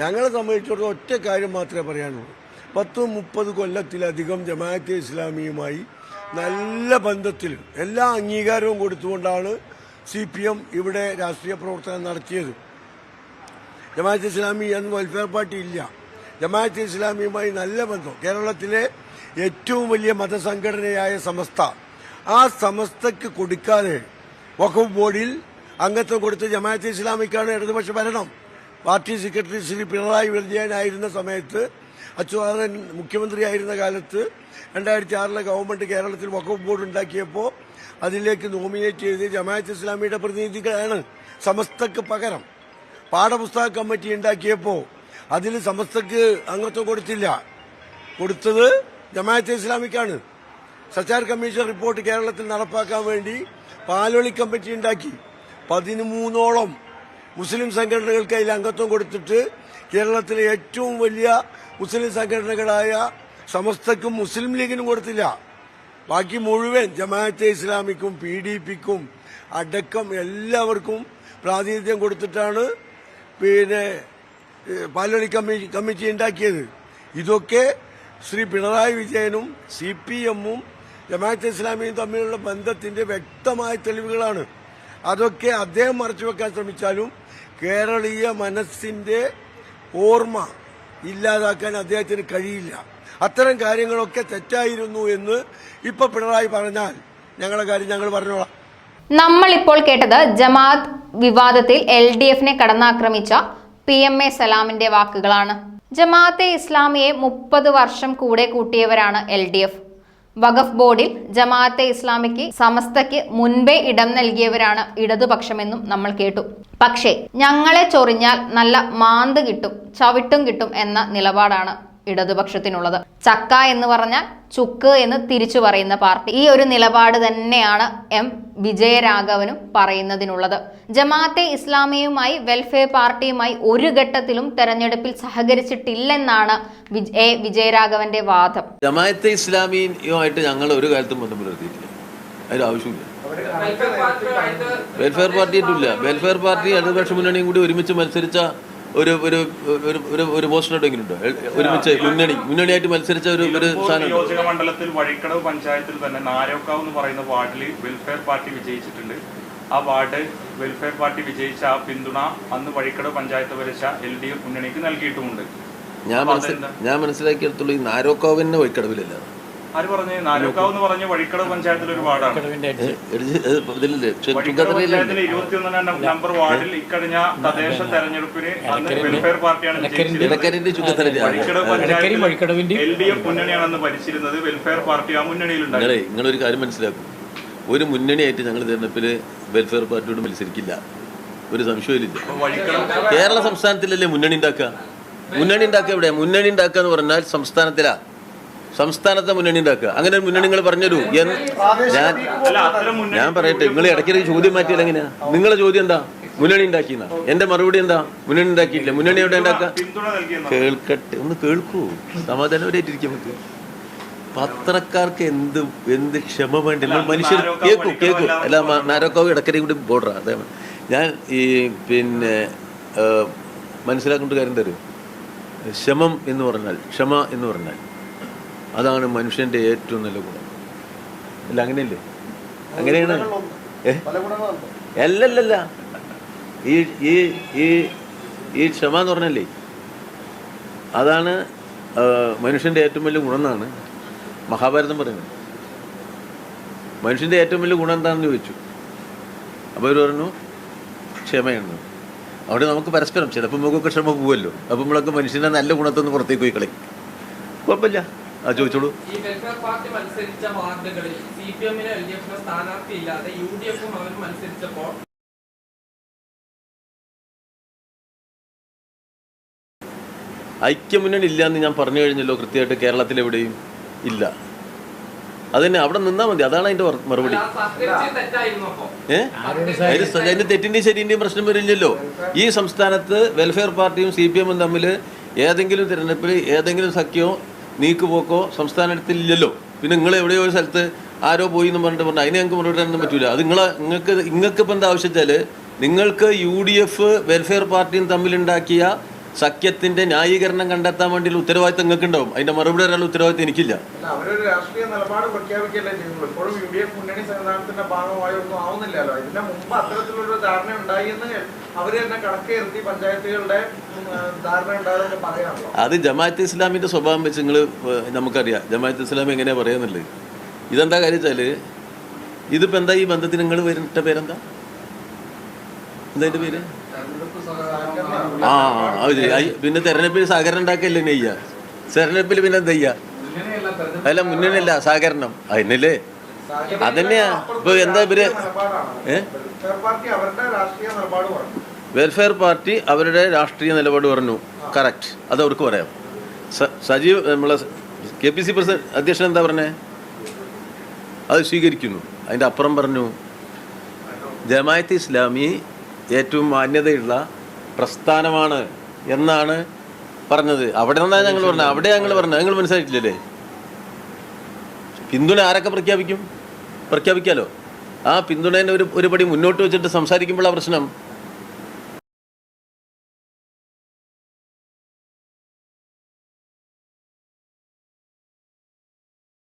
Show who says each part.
Speaker 1: ഞങ്ങളെ സംബന്ധിച്ചിടത്തോളം ഒറ്റ കാര്യം മാത്രമേ പറയാനുള്ളൂ. പത്ത് മുപ്പത് കൊല്ലത്തിലധികം ജമാഅത്തെ ഇസ്ലാമിയുമായി നല്ല ബന്ധത്തിൽ എല്ലാ അംഗീകാരവും കൊടുത്തുകൊണ്ടാണ് സി പി എം ഇവിടെ രാഷ്ട്രീയ പ്രവർത്തനം നടത്തിയത്. ജമാഅത്ത് ഇസ്ലാമി എന്ന് വെൽഫെയർ പാർട്ടി ഇല്ല. ജമാഅത്ത് ഇസ്ലാമിയുമായി നല്ല ബന്ധം. കേരളത്തിലെ ഏറ്റവും വലിയ മതസംഘടനയായ സമസ്ത. ആ സമസ്തക്ക് കൊടുക്കാതെ വഖഫ് ബോർഡിൽ അംഗത്വം കൊടുത്ത് ജമാഅത്ത് ഇസ്ലാമിക്കാണ് ഇടതുപക്ഷ ഭരണം. പാർട്ടി സെക്രട്ടറി ശ്രീ പിണറായി വിജയനായിരുന്ന സമയത്ത് അച്യുതാനന്ദൻ മുഖ്യമന്ത്രിയായിരുന്ന കാലത്ത് രണ്ടായിരത്തി ആറിലെ ഗവൺമെന്റ് കേരളത്തിൽ വഖഫ് ബോർഡ് ഉണ്ടാക്കിയപ്പോൾ അതിലേക്ക് നോമിനേറ്റ് ചെയ്ത് ജമാഅത്ത് ഇസ്ലാമിയുടെ പ്രതിനിധികളാണ് സമസ്തക്ക് പകരം. പാഠപുസ്തക കമ്മിറ്റി ഉണ്ടാക്കിയപ്പോൾ അതിൽ സമസ്തക്ക് അംഗത്വം കൊടുത്തില്ല. കൊടുത്തത് ജമാഅത്ത് ഇസ്ലാമിക്കാണ്. സച്ചാർ കമ്മീഷൻ റിപ്പോർട്ട് കേരളത്തിൽ നടപ്പാക്കാൻ വേണ്ടി പാലൊളി കമ്മിറ്റി ഉണ്ടാക്കി. പതിമൂന്നോളം മുസ്ലിം സംഘടനകൾക്ക് അതിൽ അംഗത്വം കൊടുത്തിട്ട് കേരളത്തിലെ ഏറ്റവും വലിയ മുസ്ലിം സംഘടനകളായ സമസ്തക്കും മുസ്ലിം ലീഗിനും കൊടുത്തില്ല. ബാക്കി മുഴുവൻ ജമാഅത്തെ ഇസ്ലാമിക്കും പി ഡി പിക്കും അടക്കം എല്ലാവർക്കും പ്രാതിനിധ്യം കൊടുത്തിട്ടാണ് പിന്നെ പാലോളി കമ്മിറ്റി കമ്മിറ്റി ഉണ്ടാക്കിയത്. ഇതൊക്കെ ശ്രീ പിണറായി വിജയനും സി പി എമ്മും ജമാഅത്തെ ഇസ്ലാമിയും തമ്മിലുള്ള ബന്ധത്തിന്റെ വ്യക്തമായ തെളിവുകളാണ്. അതൊക്കെ അദ്ദേഹം മറച്ചുവെക്കാൻ ശ്രമിച്ചാലും കേരളീയ മനസ്സിന്റെ ഓർമ്മ ഇല്ലാതാക്കാൻ അദ്ദേഹത്തിന് കഴിയില്ല. അത്തരം കാര്യങ്ങളൊക്കെ തെറ്റായിരുന്നു എന്ന് ഇപ്പൊ പിണറായി പറഞ്ഞാൽ ഞങ്ങളുടെ കാര്യം ഞങ്ങൾ പറഞ്ഞോളാം.
Speaker 2: നമ്മൾ ഇപ്പോൾ കേട്ടത് ജമാഅത്ത് വിവാദത്തിൽ എൽ ഡി എഫിനെ കടന്നാക്രമിച്ച പി എം എ സലാമിന്റെ വാക്കുകളാണ്. ജമാഅത്തെ ഇസ്ലാമിയെ മുപ്പത് വർഷം കൂടെ കൂട്ടിയവരാണ് എൽ ഡി എഫ്. വഖഫ് ബോർഡിൽ ജമാഅത്തെ ഇസ്ലാമിക്ക് സമസ്തയ്ക്ക് മുൻപേ ഇടം നൽകിയവരാണ് ഇടതുപക്ഷമെന്നും നമ്മൾ കേട്ടു. പക്ഷേ ഞങ്ങളെ ചൊറിഞ്ഞാൽ നല്ല മാന്ത് കിട്ടും ചവിട്ടും കിട്ടും എന്ന നിലപാടാണ് ഇടതുപക്ഷത്തിനുള്ളത്. ചക്ക എന്ന് പറഞ്ഞാൽ ചുക്ക് എന്ന് തിരിച്ചു പറയുന്ന പാർട്ടി. ഈ ഒരു നിലപാട് തന്നെയാണ് എം വിജയരാഘവനും പറയുന്നതിനുള്ളത്. ജമാഅത്തെ ഇസ്ലാമിയുമായി വെൽഫെയർ പാർട്ടിയുമായി ഒരു ഘട്ടത്തിലും തെരഞ്ഞെടുപ്പിൽ സഹകരിച്ചിട്ടില്ലെന്നാണ് എ വിജയരാഘവന്റെ വാദം.
Speaker 3: ജമാഅത്തെ ഇസ്ലാമിയുമായിട്ട് ഞങ്ങൾ ഒരു കാലത്തും ബന്ധം പുലർത്തിയിട്ടില്ല ആവശ്യമില്ല. വെൽഫെയർ പാർട്ടിയായിട്ടില്ല. വെൽഫെയർ പാർട്ടി ഇടതുപക്ഷ മുന്നണിയും കൂടി ഒരുമിച്ച് മത്സരിച്ച ഒരു ഒരു ഒരു ഒരു പോസ്റ്റർ എവിടെയെങ്കിലും ഉണ്ടോ ഒരുമിച്ച് മുന്നണി മുന്നണിയായിട്ട് മത്സരിച്ച ഒരു ഒരു സാധനം?
Speaker 4: നിയോജക മണ്ഡലത്തിൽ വഴിക്കടവ് പഞ്ചായത്തിൽ തന്നെ നാരോക്കാവ് എന്ന് പറയുന്ന വാർഡിൽ വെൽഫെയർ പാർട്ടി വിജയിച്ചിട്ടുണ്ട്. ആ വാർഡ് വെൽഫെയർ പാർട്ടി വിജയിച്ച ആ പിന്തുണ അന്ന് വഴിക്കടവ് പഞ്ചായത്ത് വരച്ച എൽ ഡി എഫ് മുന്നണിക്ക് നൽകിയിട്ടുമുണ്ട്.
Speaker 3: ഞാൻ മനസ്സിൽ ഞാൻ മനസ്സിലാക്കിയെടുത്തുള്ളൂ ഈ നാരോക്കാവിന്റെ വഴിക്കടവിലല്ല?
Speaker 4: ആര് പറഞ്ഞു? എന്ന് പറഞ്ഞ വഴിക്കടവ് പഞ്ചായത്തിൽ ഒരു വാർഡാണ്? പഞ്ചായത്തിലെ ഇരുപത്തിയൊന്നാം നമ്പർ വാർഡിൽ ഇക്കഴിഞ്ഞ തദ്ദേശ തെരഞ്ഞെടുപ്പിന് അന്ന് വെൽഫെയർ പാർട്ടിയാണ് എൽ ഡി എഫ് മുന്നണിയാണ് അന്ന് ഭരിച്ചിരുന്നത് വെൽഫെയർ പാർട്ടി ആ
Speaker 3: നിങ്ങളൊരു കാര്യം മനസ്സിലാക്കും. ഒരു മുന്നണിയായിട്ട് ഞങ്ങൾ തെരഞ്ഞെടുപ്പിൽ വെൽഫെയർ പാർട്ടിയോട് മത്സരിക്കില്ല. ഒരു സംശയമില്ല കേരള സംസ്ഥാനത്തിലല്ലേ മുന്നണി ഉണ്ടാക്കുക? മുന്നണി ഉണ്ടാക്കുക എവിടെ മുന്നണി ഉണ്ടാക്കുക എന്ന് പറഞ്ഞാൽ സംസ്ഥാനത്തിലാ. സംസ്ഥാനത്തെ മുന്നണി ഉണ്ടാക്കുക. അങ്ങനെ ഒരു മുന്നണി നിങ്ങൾ പറഞ്ഞുതരൂ ഞാൻ ഞാൻ പറയട്ടെ നിങ്ങൾ ഇടയ്ക്കിടയ്ക്ക് ചോദ്യം മാറ്റിയാൽ എങ്ങനെയാ? നിങ്ങളെ ചോദ്യം എന്താ? മുന്നണി ഉണ്ടാക്കിയെന്നാ? എന്റെ മറുപടി എന്താ? മുന്നണി ഉണ്ടാക്കിയില്ല മുന്നണി എവിടെ ഉണ്ടാക്കുക? കേൾക്കട്ടെ ഒന്ന് കേൾക്കൂ. സമാധാനപരമായിട്ടിരിക്കാൻ നമുക്ക്. പത്രക്കാർക്ക് എന്ത് എന്ത് ക്ഷമ വേണ്ടി? മനുഷ്യർ കേൾക്കൂ കേൾക്കൂ. അല്ല നാരോക്കാവ് ഇടക്കരയും കൂടി ബോർഡറാണ് അതേ ഞാൻ ഈ പിന്നെ മനസ്സിലാക്കേണ്ട കാര്യം തരും ക്ഷമം എന്ന് പറഞ്ഞാൽ ക്ഷമ എന്ന് പറഞ്ഞാൽ അതാണ് മനുഷ്യന്റെ ഏറ്റവും നല്ല ഗുണം. അല്ല അങ്ങനെയല്ലേ? അങ്ങനെയാണ്. അല്ലല്ലല്ല. ഈ ഈ ഈ ഈ ക്ഷമ എന്ന് പറഞ്ഞല്ലേ? അതാണ് മനുഷ്യന്റെ ഏറ്റവും വലിയ ഗുണം എന്നാണ് മഹാഭാരതം പറയുന്നത്. മനുഷ്യന്റെ ഏറ്റവും വലിയ ഗുണം എന്താണെന്ന് ചോദിച്ചു. അപ്പോൾ അവർ പറഞ്ഞു ക്ഷമയാണ്. അവിടെ നമുക്ക് പരസ്പരം ചിലപ്പോൾ നമുക്കൊക്കെ ക്ഷമ പോവുമല്ലോ. അപ്പോൾ നമ്മളൊക്കെ മനുഷ്യന്റെ നല്ല ഗുണത്തൊന്ന് പുറത്തേക്ക് പോയി കളയും കുഴപ്പമില്ല. ആ ചോദിച്ചോളൂ.
Speaker 5: ഈ വെൽഫെയർ പാർട്ടി മത്സരിച്ച വാർഡുകളിൽ സി പി എമ്മിന് എൽ ഡി എഫിന് സ്ഥാനാർത്ഥി ഇല്ലാതെ യു ഡി എഫും അവരും മത്സരിച്ചപ്പോൾ
Speaker 3: ഐക്യമുന്നണി ഇല്ല എന്ന് ഞാൻ പറഞ്ഞു കഴിഞ്ഞല്ലോ കൃത്യമായിട്ട് കേരളത്തിൽ എവിടെയും ഇല്ല. അതന്നെ അവിടെ നിന്നാ മതി. അതാണ് അതിന്റെ മറുപടി.
Speaker 5: ആ സഹകരിച്ച് തെറ്റായിരുന്നു അപ്പോ.
Speaker 3: ഏഹ് അതിന് തെറ്റിന്റെയും ശരിന്റെയും പ്രശ്നം വരില്ലല്ലോ. ഈ സംസ്ഥാനത്ത് വെൽഫെയർ പാർട്ടിയും സി പി എമ്മും തമ്മിൽ ഏതെങ്കിലും തിരഞ്ഞെടുപ്പിൽ ഏതെങ്കിലും സഖ്യമോ നീക്കുപോക്കോ സംസ്ഥാനത്തിലില്ലല്ലോ. പിന്നെ നിങ്ങൾ എവിടെയോ ഒരു സ്ഥലത്ത് ആരോ പോയി എന്ന് പറഞ്ഞിട്ട് പറഞ്ഞു അതിനെ ഞങ്ങൾക്ക് മറുപടി തരാനൊന്നും പറ്റൂല. അത് നിങ്ങളെ നിങ്ങൾക്ക് നിങ്ങൾക്ക് ഇപ്പം എന്താ ആവശ്യം വെച്ചാൽ നിങ്ങൾക്ക് യു ഡി എഫ് വെൽഫെയർ പാർട്ടിയും തമ്മിലുണ്ടാക്കിയ സഖ്യത്തിന്റെ ന്യായീകരണം കണ്ടെത്താൻ വേണ്ടിയുള്ള ഉത്തരവാദിത്തം നിങ്ങൾക്ക് ഉണ്ടാവും അതിന്റെ മറുപടി ഒരാൾ ഉത്തരവാദിത്തം എനിക്കില്ല. അത് ജമാഅത്ത് ഇസ്ലാമിന്റെ സ്വഭാവം വെച്ച് നിങ്ങൾ നമുക്കറിയാം. ജമാഅത്ത് ഇസ്ലാം എങ്ങനെയാ പറയുന്നുള്ളത് ഇതെന്താ കാര്യം വെച്ചാൽ ഇതിപ്പോ എന്താ ഈ ബന്ധത്തിന് നിങ്ങൾ വരുന്ന പേരെന്താ? എന്താ പേര്? ആ അത്. പിന്നെ തെരഞ്ഞെടുപ്പിൽ സഹകരണം ഉണ്ടാക്കല്ലേ നെയ്യ? തെരഞ്ഞെടുപ്പിൽ പിന്നെ എന്താ അല്ല മുന്നണിയല്ല സഹകരണം. അതിനല്ലേ? അതന്നെയാ. ഇപ്പൊ എന്താ ഇവർ?
Speaker 6: വെൽഫെയർ പാർട്ടി അവരുടെ രാഷ്ട്രീയ നിലപാട് പറഞ്ഞു.
Speaker 3: കറക്റ്റ്. അത് അവർക്ക് പറയാം. സജീവ് നമ്മളെ കെ പി സി പ്രസിഡന്റ് അധ്യക്ഷൻ എന്താ പറഞ്ഞേ? അത് സ്വീകരിക്കുന്നു. അതിന്റെ അപ്പുറം പറഞ്ഞു ജമായത്ത് ഇസ്ലാമി ഏറ്റവും മാന്യതയുള്ള പ്രസ്ഥാനമാണ് എന്നാണ് പറഞ്ഞത്. അവിടെ നിന്നാണ് ഞങ്ങൾ പറഞ്ഞത്. അവിടെ ഞങ്ങൾ പറഞ്ഞത്. നിങ്ങൾ മനസ്സിലായിട്ടില്ലല്ലേ? പിന്തുണ ആരൊക്കെ പ്രഖ്യാപിക്കും? പ്രഖ്യാപിക്കാലോ? ആ പിന്തുണേനെ ഒരു ഒരുപടി മുന്നോട്ട് വെച്ചിട്ട് സംസാരിക്കുമ്പോഴാണ് പ്രശ്നം.